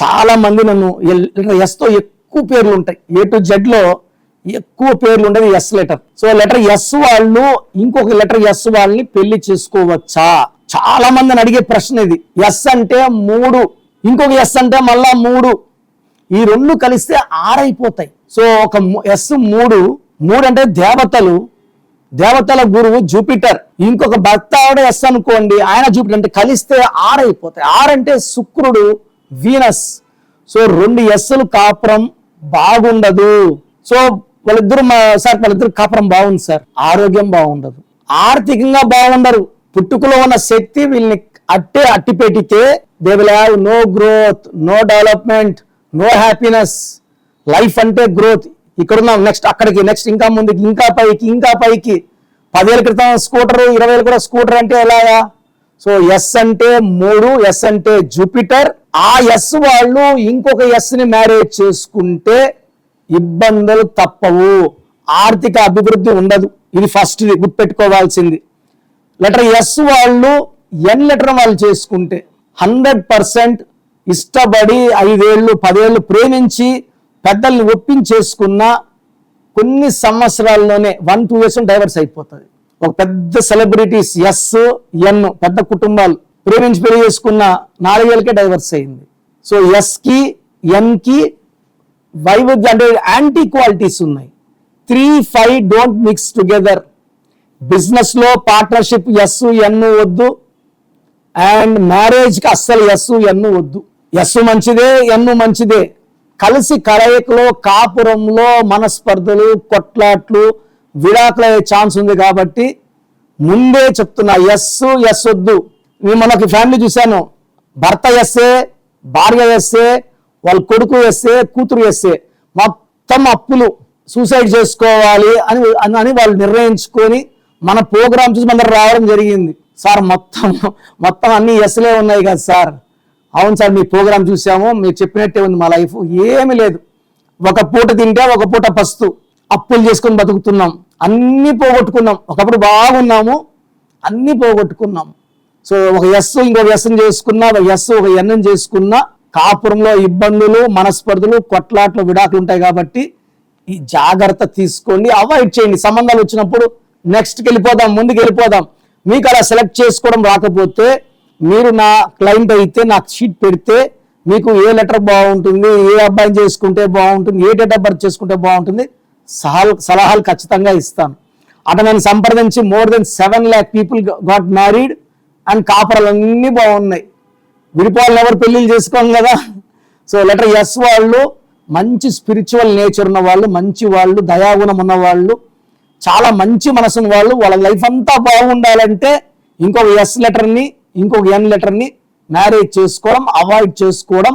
చాలా మంది నన్ను లెటర్ ఎక్కువ పేర్లు ఉంటాయి. ఏ టు జెడ్లో ఎక్కువ పేర్లు ఉండేది S letter so letter S వాళ్ళు ఇంకొక లెటర్ ఎస్ వాళ్ళని పెళ్ళి చేసుకోవచ్చా? చాలా మందిని అడిగే ప్రశ్న ఇది. ఎస్ అంటే మూడు. ఇంకొక ఎస్ అంటే మళ్ళా మూడు. ఈ రెండు కలిస్తే ఆరైపోతాయి. సో ఒక ఎస్ మూడు. మూడు అంటే దేవతలు. దేవతల గురువు జూపిటర్ ఇంకొక భర్త ఆవిడ ఎస్ అనుకోండి ఆయన జూపిటర్ అంటే కలిస్తే ఆరైపోతాయి. ఆరంటే అంటే శుక్రుడు. వీనస్. సో రెండు ఎస్సులు కాపురం బాగుండదు. సో వాళ్ళిద్దరు మా సార్ వాళ్ళిద్దరు కాపురం బాగుంది సార్. ఆరోగ్యం బాగుండదు. ఆర్థికంగా బాగుండరు. పుట్టుకలో ఉన్న శక్తి వీళ్ళని అట్టే అట్టి పెట్టితే they will have no growth no development no happiness life అంటే గ్రోత్ ఇక్కడున్నాం. నెక్స్ట్ అక్కడికి నెక్స్ట్ ఇంకా ముందుకి ఇంకా పైకి ఇంకా పైకి. పదేళ్ళ క్రితం స్కూటర్ ఇరవై కూడా స్కూటర్ అంటే ఎలాగా? సో ఎస్ అంటే మూడు ఎస్ అంటే జూపిటర్ ఆ ఎస్ వాళ్ళు ఇంకొక ఎస్ని మ్యారేజ్ చేసుకుంటే ఇబ్బందులు తప్పవు. ఆర్థిక అభివృద్ధి ఉండదు. ఇది ఫస్ట్ గుర్తుపెట్టుకోవాల్సింది. లెటర్ ఎస్ వాళ్ళు ఎన్ లెటర్ వాళ్ళు చేసుకుంటే హండ్రెడ్ పర్సెంట్ ఇష్టపడి ఐదేళ్ళు పదేళ్ళు ప్రేమించి పెద్దల్ని ఒప్పించేసుకున్న కొన్ని సంవత్సరాల్లోనే వన్ టూ ఇయర్స్ డైవర్స్ అయిపోతుంది. ఒక పెద్ద సెలబ్రిటీస్ ఎస్ ఎన్ పెద్ద కుటుంబాలు ప్రేమించి పెళ్ళి చేసుకున్న నాలుగేళ్ళకే డైవర్స్ అయింది. సో ఎస్కి ఎన్కి వైవిధ్య అంటే యాంటీ క్వాలిటీస్ ఉన్నాయి. Three five don't mix together బిజినెస్లో పార్ట్నర్షిప్ ఎస్ ఎన్ వద్దు. అండ్ మ్యారేజ్కి అస్సలు ఎస్ ఎన్ వద్దు. ఎస్ మంచిదే ఎన్ మంచిదే. కలిసి కలయికలో కాపురంలో మనస్పర్ధలు కొట్లాట్లు విడాకులయ్యే ఛాన్స్ ఉంది కాబట్టి ముందే చెప్తున్నా ఎస్ ఎస్ వద్దు. మనకి ఫ్యామిలీ చూశాను. భర్త ఎస్సే భార్య ఎస్సే వాళ్ళ కొడుకు ఎస్సే కూతురు ఎస్సే మొత్తం అప్పులు సూసైడ్ చేసుకోవాలి అని అని వాళ్ళు నిర్ణయించుకొని మన ప్రోగ్రామ్ చూసి మన రావడం జరిగింది. సార్ మొత్తం మొత్తం అన్ని ఎస్లే ఉన్నాయి కదా సార్. అవును సార్ మీ ప్రోగ్రామ్ చూసాము. మీరు చెప్పినట్టే ఉంది మా లైఫ్ ఏమీ లేదు. ఒక పూట తింటే ఒక పూట పస్తు. అప్పులు చేసుకొని బతుకుతున్నాం. అన్నీ పోగొట్టుకున్నాం. ఒకప్పుడు బాగున్నాము అన్నీ పోగొట్టుకున్నాం. సో ఒక ఎస్ ఇంకొక ఎస్ చేసుకున్నా ఒక ఎస్ ఒక ఎన్ఎం చేసుకున్నా కాపురంలో ఇబ్బందులు మనస్పర్ధలు కొట్లాట్లు విడాకులు ఉంటాయి కాబట్టి ఈ జాగ్రత్త తీసుకోండి అవాయిడ్ చేయండి. సంబంధాలు వచ్చినప్పుడు నెక్స్ట్కి వెళ్ళిపోదాం ముందుకు వెళ్ళిపోదాం మీకు అలా సెలెక్ట్ చేసుకోవడం రాకపోతే మీరు నా క్లయింట్ అయితే నాకు షీట్ పెడితే మీకు ఏ లెటర్ బాగుంటుంది ఏ అబ్బాయిని చేసుకుంటే బాగుంటుంది ఏ డేట్ ఆఫ్ బర్త్ చేసుకుంటే బాగుంటుంది సహాలు సలహాలు ఖచ్చితంగా ఇస్తాను. అతనిని సంప్రదించి more than seven lakh people got married and కాపురాలు అన్నీ బాగున్నాయి. విడిపోవాలని ఎవరు పెళ్ళిళ్ళు చేసుకోం కదా? సో లెటర్ ఎస్ వాళ్ళు మంచి స్పిరిచువల్ నేచర్ ఉన్న వాళ్ళు మంచి వాళ్ళు దయాగుణం ఉన్న వాళ్ళు చాలా మంచి మనసున్న వాళ్ళు వాళ్ళ లైఫ్ అంతా బాగుండాలంటే ఇంకొక ఎస్ లెటర్ని ఇంకొక ఎన్ లెటర్ని మ్యారేజ్ చేసుకోవడం అవాయిడ్ చేసుకోవడం